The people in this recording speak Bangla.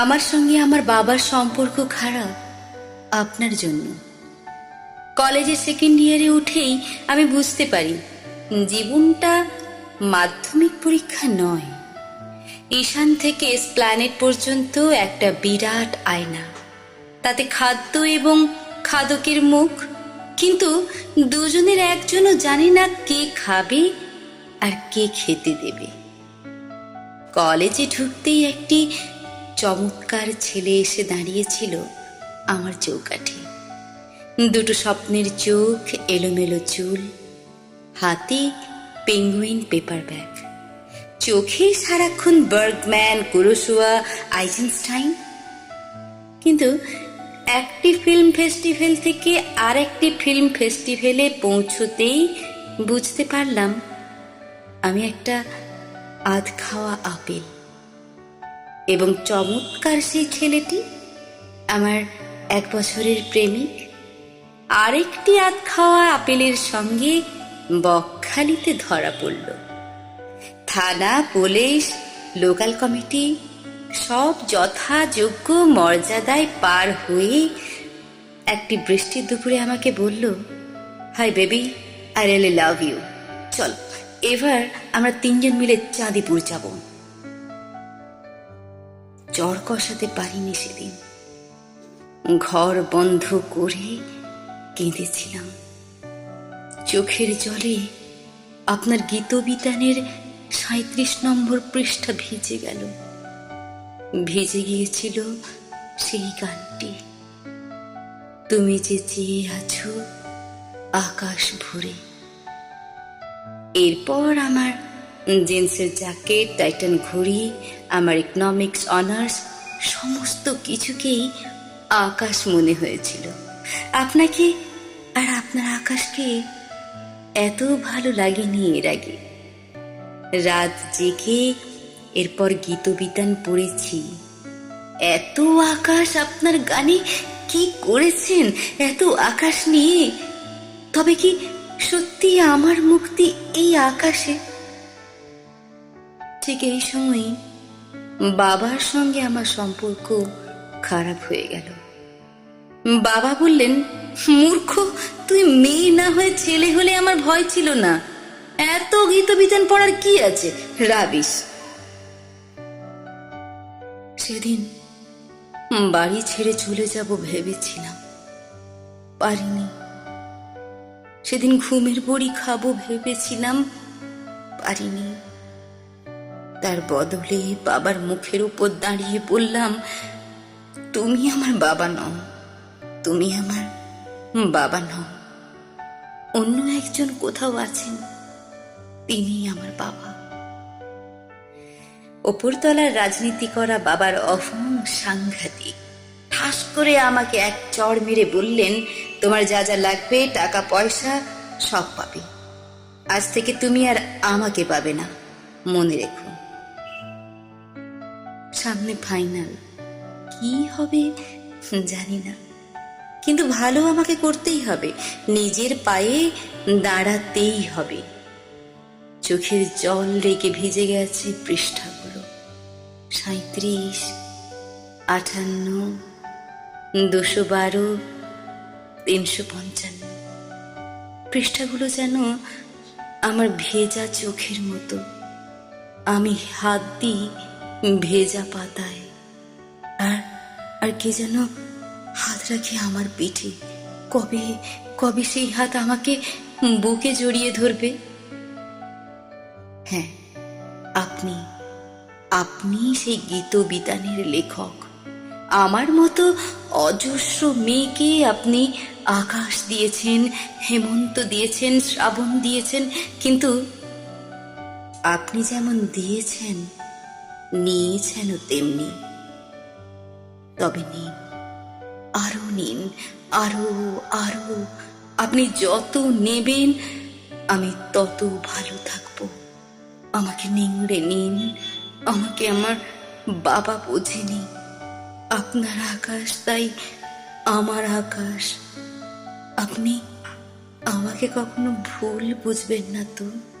আমার সঙ্গে আমার বাবার সম্পর্ক খারাপ আপনার জন্য। কলেজে সেকেন্ড ইয়ারে উঠেই আমি বুঝতে পারি, জীবনটা মাধ্যমিক পরীক্ষা নয়। ঈশান থেকে স্প্ল্যানেট পর্যন্ত একটা বিরাট আয়না। তাতে খাদ্য এবং খাদকের মুখ, কিন্তু দুজনের একজনও জানে না কে খাবে আর কে খেতে দেবে। কলেজে ঢুকতেই একটি চমৎকার ছেলে এসে দাঁড়িয়েছিল আমার চৌকাঠে। দুটো স্বপ্নের চোখ, এলোমেলো চুল, হাতে পেঙ্গুইন পেপার ব্যাগ চোখে সারাক্ষণ বার্গম্যান কুরোসুয়া আইজেনস্টাইন কিন্তু একটি ফিল্ম ফেস্টিভ্যাল থেকে আরেকটি ফিল্ম ফেস্টিভ্যালে পৌঁছতেই বুঝতে পারলাম, আমি একটা আধ খাওয়া আপেল। এবং চমৎকার সেই ছেলেটি আমার এক বছরের প্রেমিক। আরেকটি আধ খাওয়া আপেলের সঙ্গে বকখালিতে ধরা পড়ল। থানা, পুলিশ, লোকাল কমিটি সব যথাযোগ্য মর্যাদায় পার হয়ে একটি বৃষ্টির দুপুরে আমাকে বলল, hi baby, I really love you. চল, এবার আমরা তিনজন মিলে চাঁদিপুর যাব। জ্বর কষাতে পারিনি সেদিন। ঘর বন্ধ করে কেঁদেছিলাম। চোখের জলে আপনার গীতবিতানের সাঁত্রিশ নম্বর পৃষ্ঠা ভিজে গেল। ভিজে গিয়েছিল সেই গানটি। তুমি যে চেয়ে আছো আকাশ ভরে। এরপর আমার জিন্সের জ্যাকেট টাইটান ঘড়ি, আমার ইকনমিক্স অনার্স সমস্ত কিছুকেই আকাশ মনে হয়েছিল। আপনাকে আর আপনার আকাশকে এত ভালো লাগেনি এর আগে। রাত জেগে এরপর গীতবিতান পড়েছি। এত আকাশ আপনার গানে কি করেছেন? এত আকাশ নিয়ে? তবে কি সত্যি আমার মুক্তি এই আকাশে? ঠিক এই সময় বাবার সঙ্গে আমার সম্পর্ক খারাপ হয়ে গেল। বাবা বললেন, মূর্খ, তুই মেয়ে না হয়ে ছেলে হলে আমার ভয় ছিল না। এত গীতবিতান পড়ার কি আছে? রাবিশ। সেদিন বাড়ি ছেড়ে চলে যাব ভেবেছিলাম। পারিনি। সেদিন ঘুমের বড়ি খাব ভেবেছিলাম, পারিনি। তার বদলে বাবার মুখের উপর দাঁড়িয়ে বললাম, তুমি আমার বাবা নও, তুমি আমার বাবা নও। অন্য একজন কোথাও আছেন, তিনি আমার বাবা। ওপরতলার রাজনীতি করা বাবার অহং সাংঘাতিক। ঠাস করে আমাকে এক চড় মেরে বললেন, তোমার যা যা লাগবে, টাকা, পয়সা, সব পাবে। আজ থেকে তুমি আর আমাকে পাবে না, মনে রেখো। সামনে ফাইনাল কি হবে জানি না। কিন্তু ভালো আমাকে করতেই হবে। নিজের পায়ে দাঁড়াতেই হবে। চোখের জল রেগে ভিজে গেছে পৃষ্ঠাগুলো। সাঁত্রিশ আটান্ন দুশো বারো, তিনশো পঞ্চান্ন। পৃষ্ঠাগুলো যেন আমার ভেজা চোখের মতো। আমি হাত দিই ভেজা পাতায়। আর আর কে যেন হাত রাখে আমার পিঠে। কবে কবে সেই হাত আমাকে বুকে জড়িয়ে ধরবে? হ্যাঁ আপনি আপনি সেই গীত বিতানের লেখক। আমার মতো অজস্র মেয়েকে আপনি আকাশ দিয়েছেন, হেমন্ত দিয়েছেন, শ্রাবণ দিয়েছেন, কিন্তু আপনি যেমন দিয়েছেন নিয়েছেনও তেমনি। তবে নিন, আরও নিন, আরও আরও। আপনি যত নেবেন, আমি তত ভালো থাকব। আমাকে নিংড়ে নিন, আমাকে আমার বাবা বোঝেনি আপনার আকাশ তাই আমার আকাশ। আপনি আমাকে কখনো ভুল বুঝবেন না তো।